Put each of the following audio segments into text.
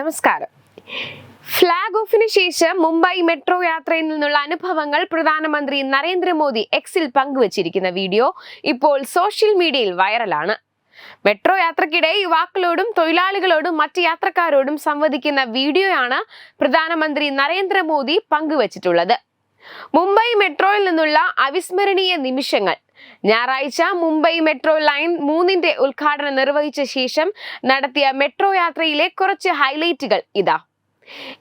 നമസ്കാരം. ഫ്ലാഗ് ഓഫിന് ശേഷം മുംബൈ മെട്രോ യാത്രയിൽ നിന്നുള്ള അനുഭവങ്ങൾ പ്രധാനമന്ത്രി നരേന്ദ്രമോദി എക്സിൽ പങ്കുവച്ചിരിക്കുന്ന വീഡിയോ ഇപ്പോൾ സോഷ്യൽ മീഡിയയിൽ വൈറലാണ്. മെട്രോ യാത്രക്കിടെ യുവാക്കളോടും തൊഴിലാളികളോടും മറ്റ് യാത്രക്കാരോടും സംവദിക്കുന്ന വീഡിയോയാണ് പ്രധാനമന്ത്രി നരേന്ദ്രമോദി പങ്കുവച്ചിട്ടുള്ളത്. മുംബൈ മെട്രോയിൽ നിന്നുള്ള അവിസ്മരണീയ നിമിഷങ്ങൾ ഞായറാഴ്ച മുംബൈ മെട്രോ ലൈൻ മൂന്നിന്റെ ഉദ്ഘാടനം നിർവഹിച്ച ശേഷം നടത്തിയ മെട്രോ യാത്രയിലെ കുറച്ച് ഹൈലൈറ്റുകൾ ഇതാ.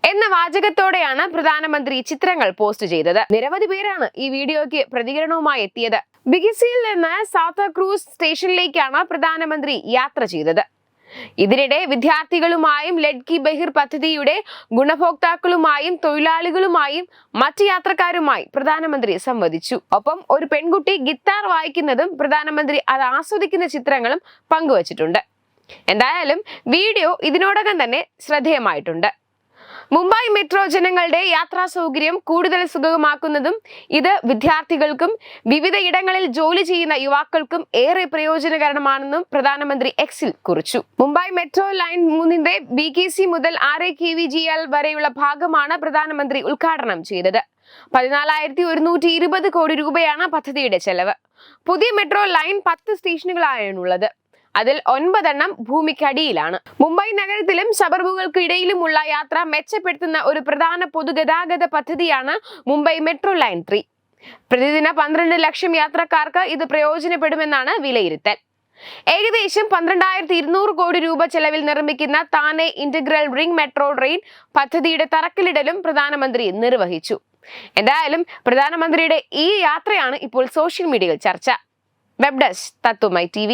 എന്ന വാചകത്തോടെയാണ് പ്രധാനമന്ത്രി ചിത്രങ്ങൾ പോസ്റ്റ് ചെയ്തത്. നിരവധി പേരാണ് ഈ വീഡിയോയ്ക്ക് പ്രതികരണവുമായി എത്തിയത്. ബിഗിസിയിൽ നിന്ന് സാത്ത ക്രൂസ് സ്റ്റേഷനിലേക്കാണ് പ്രധാനമന്ത്രി യാത്ര ചെയ്തത്. ഇതിനിടെ വിദ്യാർത്ഥികളുമായും ലഡ്കി ബഹിർ പദ്ധതിയുടെ ഗുണഭോക്താക്കളുമായും തൊഴിലാളികളുമായും മറ്റ് യാത്രക്കാരുമായി പ്രധാനമന്ത്രി സംവദിച്ചു. ഒപ്പം ഒരു പെൺകുട്ടി ഗിത്താർ വായിക്കുന്നതും പ്രധാനമന്ത്രി അത് ആസ്വദിക്കുന്ന ചിത്രങ്ങളും പങ്കുവച്ചിട്ടുണ്ട്. എന്തായാലും വീഡിയോ ഇതിനോടകം തന്നെ ശ്രദ്ധേയമായിട്ടുണ്ട്. മുംബൈ മെട്രോ ജനങ്ങളുടെ യാത്രാ സൗകര്യം കൂടുതൽ സുഗമമാക്കുന്നതും ഇത് വിദ്യാർത്ഥികൾക്കും വിവിധ ഇടങ്ങളിൽ ജോലി ചെയ്യുന്ന യുവാക്കൾക്കും ഏറെ പ്രയോജനകരമാണെന്നും പ്രധാനമന്ത്രി എക്സിൽ കുറിച്ചു. മുംബൈ മെട്രോ ലൈൻ മൂന്നിന്റെ ബി കെ സി മുതൽ R A K V G L വരെയുള്ള ഭാഗമാണ് പ്രധാനമന്ത്രി ഉദ്ഘാടനം ചെയ്തത്. പതിനാലായിരത്തി ഒരുന്നൂറ്റി ഇരുപത് കോടി രൂപയാണ് പദ്ധതിയുടെ ചെലവ്. പുതിയ മെട്രോ ലൈൻ പത്ത് സ്റ്റേഷനുകളാണുള്ളത് അതിൽ ഒൻപതെണ്ണം ഭൂമിക്കടിയിലാണ്. മുംബൈ നഗരത്തിലും സബർബുകൾക്ക് ഇടയിലുമുള്ള യാത്ര മെച്ചപ്പെടുത്തുന്ന ഒരു പ്രധാന പൊതുഗതാഗത പദ്ധതിയാണ് മുംബൈ മെട്രോ ലൈൻ ത്രീ പ്രതിദിന പന്ത്രണ്ട് ലക്ഷം യാത്രക്കാർക്ക് ഇത് പ്രയോജനപ്പെടുമെന്നാണ് വിലയിരുത്തൽ. ഏകദേശം പന്ത്രണ്ടായിരത്തി ഇരുന്നൂറ് കോടി രൂപ ചെലവിൽ നിർമ്മിക്കുന്ന Thane integral ring metro train പദ്ധതിയുടെ തറക്കല്ലിടലും പ്രധാനമന്ത്രി നിർവഹിച്ചു. എന്തായാലും പ്രധാനമന്ത്രിയുടെ ഈ യാത്രയാണ് ഇപ്പോൾ സോഷ്യൽ മീഡിയയിൽ ചർച്ച. വെബ് ഡെസ്ക് തത്വമൈ ടി